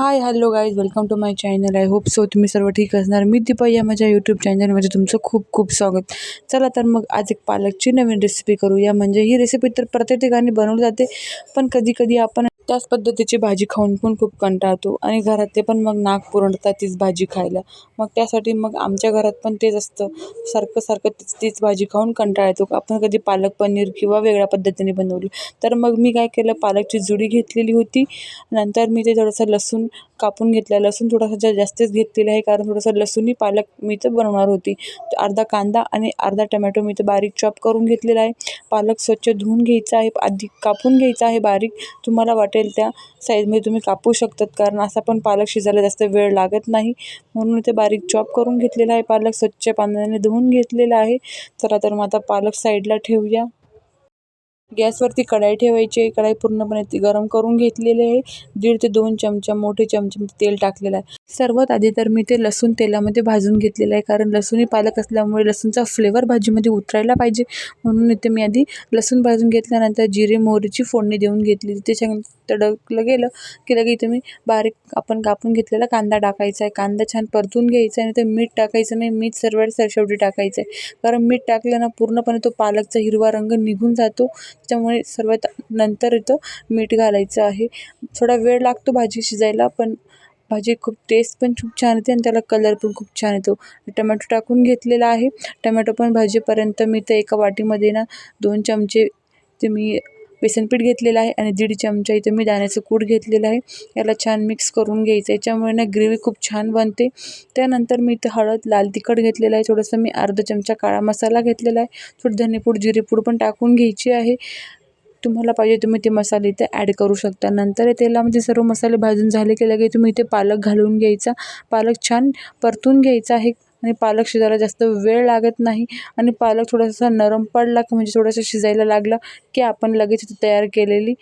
Hi hello guys welcome to my channel I hope so तुम्ही सर्व ठीक असणार. मी दीपा या माझ्या यूट्यूब चॅनलमध्ये तुमचं खूप खूप स्वागत. चला तर मग आज एक पालकची नवीन रेसिपी करूया. म्हणजे ही रेसिपी तर प्रत्येक ठिकाणी बनवली जाते पण कधी कधी आपण त्याच पद्धतीची भाजी खाऊन पण खूप कंटाळतो. आणि घरातले पण मग नाक पुरंडतात तीच भाजी खायला. मग त्यासाठी मग आमच्या घरात पण तेच असतं. सारखं सारखं तीच तीच भाजी खाऊन कंटाळा येतो आपण कधी पालक पनीर किंवा वेगळ्या पद्धतीने बनवली. तर मग मी काय केलं पालकची जुडी घेतलेली होती. नंतर मी ते थोडंसं लसूण कापून घेतलं. लसूण थोडासा जा जास्तच घेतलेला आहे कारण थोडंसं लसूणी पालक मी तर बनवणार होती. अर्धा कांदा आणि अर्धा टमॅटो मी तर बारीक चॉप करून घेतलेला आहे. पालक स्वच्छ धुवून घ्यायचा आहे. आधी कापून घ्यायचा आहे बारीक. तुम्हाला वाटेल त्या साईजमध्ये तुम्ही कापू शकतात. कारण असा पण पालक शिजायला जास्त वेळ लागत नाही. म्हणून ते बारीक चॉप करून घेतलेला आहे पालक. स्वच्छ पाण्याने धुवून घेतलेला आहे. चला तर मग आता पालक साईडला ठेवूया. गॅसवरती कढाई ठेवायची आहे. कढाई पूर्णपणे ती गरम करून घेतलेली आहे. दीड ते दोन चमचा मोठे चमचे तेल टाकलेलं आहे. सर्वात आधी तर मी ते लसूण तेलामध्ये भाजून घेतलेलं आहे. कारण लसूणी पालक असल्यामुळे लसूणचा फ्लेवर भाजीमध्ये उतरायला पाहिजे. म्हणून इथे मी आधी लसूण भाजून घेतल्यानंतर जिरे मोहरीची फोडणी देऊन घेतली त्याच्या तडकलं गेलं की लगे इथे मी बारीक आपण कापून घेतलेला कांदा टाकायचा आहे. कांदा छान परतून घ्यायचा आहे आणि ते मीठ टाकायचं नाही. मीठ सर्वात शेवटी टाकायचं आहे. कारण मीठ टाकलं ना पूर्णपणे तो पालकचा हिरवा रंग निघून जातो. त्यामुळे सर्वात नंतर इथं मीठ घालायचं आहे. थोडा वेळ लागतो भाजी शिजायला पण भाजी खूप टेस्ट पण खूप छान येते आणि त्याला कलर पण खूप छान येतो. टमॅटो टाकून घेतलेला आहे. टमॅटो पण भाजीपर्यंत मी तर एका वाटीमध्ये ना दोन चमचे ते मी बेसन पीठ घेतलेलं आहे आणि दीड चमचा इथे मी दाण्याचं कूट घेतलेलं आहे. याला छान मिक्स करून घ्यायचं याच्यामुळे ना ग्रेव्ही खूप छान बनते. त्यानंतर मी इथं हळद लाल तिखट घेतलेलं आहे. थोडंसं मी अर्धा चमचा काळा मसाला घेतलेला आहे. थोडं धनेपूड जिरेपूड पण टाकून घ्यायची आहे. तुम्हाला पाहिजे तुम्ही ते मसाले इथे ॲड करू शकता. नंतर तेलामध्ये म्हणजे सर्व मसाले भाजून झाले की लगेच तुम्ही इथे पालक घालून घ्यायचा. पालक छान परतून घ्यायचा. आहे आणि पालक शिजायला जास्त वेळ लागत नाही आणि पालक थोडासा नरम पडला की म्हणजे थोडासा शिजायला लागला की आपण लगेच तयार केलेली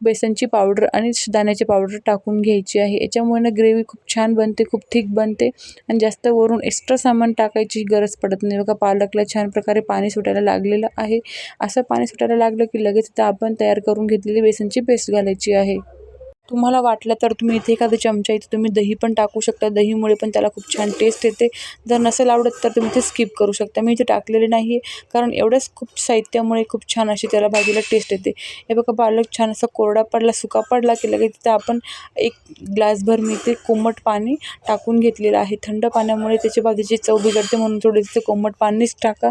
बेसनची पावडर आणि दाण्याची पावडर टाकून घ्यायची आहे. याच्यामुळे ना ग्रेव्ही खूप छान बनते खूप थिक बनते आणि जास्त वरून एक्स्ट्रा सामान टाकायची गरज पडत नाही. बघा पालकला छान प्रकारे पाणी सुटायला लागलेलं आहे. असं पाणी सुटायला लागलं की लगेच आता आपण तयार करून घेतलेली बेसनची पेस्ट घालायची आहे. तुम्हाला वाटलं तर तुम्ही इथे एखादा चमचा इथे तुम्ही दही पण टाकू शकता. दहीमुळे पण त्याला खूप छान टेस्ट येते. जर नसेल आवडत तर तुम्ही ते स्किप करू शकता. मी इथे टाकलेले नाही आहे कारण एवढंच खूप साहित्यामुळे खूप छान अशी त्याला भाजीला टेस्ट येते. हे बघा पालक छान असा कोरडा पडला सुका पडला की लगेच तिथे आपण एक ग्लासभर मी ते कोमट पाणी टाकून घेतलेलं आहे. थंड पाण्यामुळे त्याची भाजीची चव बिघडते म्हणून थोडे तिथे कोमट पाणीच टाका.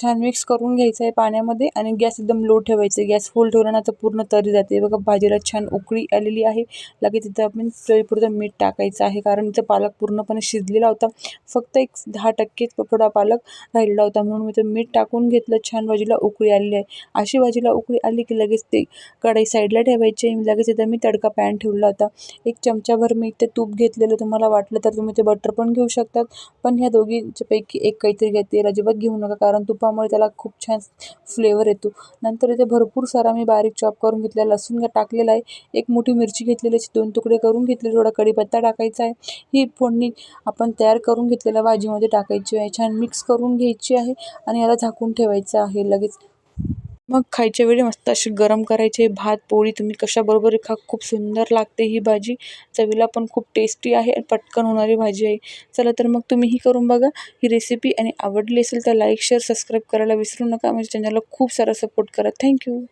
छान मिक्स करून घ्यायचं आहे पाण्यामध्ये आणि गॅस एकदम लो ठेवायचं गॅस फुल ठेवला ना तर पूर्ण तरी जाते. बघा भाजीला छान उकळी आलेली आहे. लगेच तिथं आपण चवीपुरतं मीठ टाकायचं आहे. कारण इथं पालक पूर्णपणे शिजलेला होता. फक्त एक दहा टक्केच थोडा पालक राहिलेला होता. म्हणून मी ते मीठ टाकून घेतलं. छान भाजीला उकळी आलेली आहे. अशी भाजीला उकळी आली की लगेच ते कढई साईडला ठेवायची लगेच इथं मी तडका पॅन ठेवला होता. एक चमचाभर मी ते तूप घेतलेलं तुम्हाला वाटलं तर तुम्ही ते बटर पण घेऊ शकतात. पण ह्या दोघींच्यापैकी एक काहीतरी घेते अजिबात घेऊ नका. कारण तूप तुपामुळे त्याला खूप छान फ्लेवर येतो. नंतर इथे भरपूर सारा मी बारीक चॉप करून घेतलेला लसूण टाकलेला आहे. एक मोठी मिरची घेतलेली दोन तुकडे करून घेतले थोडा कढीपत्ता टाकायचा आहे. ही फोडणी आपण तयार करून घेतलेल्या भाजीमध्ये टाकायची आहे. छान मिक्स करून घ्यायची आहे आणि याला झाकून ठेवायचं आहे लगेच. मग खायच्या वेळी मस्त अशी गरम करायची. भात पोळी तुम्ही कशाबरोबर खा. खूप सुंदर लागते ही भाजी. चवीला पण खूप टेस्टी आहे आणि पटकन होणारी भाजी आहे. चला तर मग तुम्हीही करून बघा. ही रेसिपी आणि आवडली असेल तर लाईक शेअर सबस्क्राईब करायला विसरू नका. म्हणजे चॅनलला खूप सारा सपोर्ट करा. थँक्यू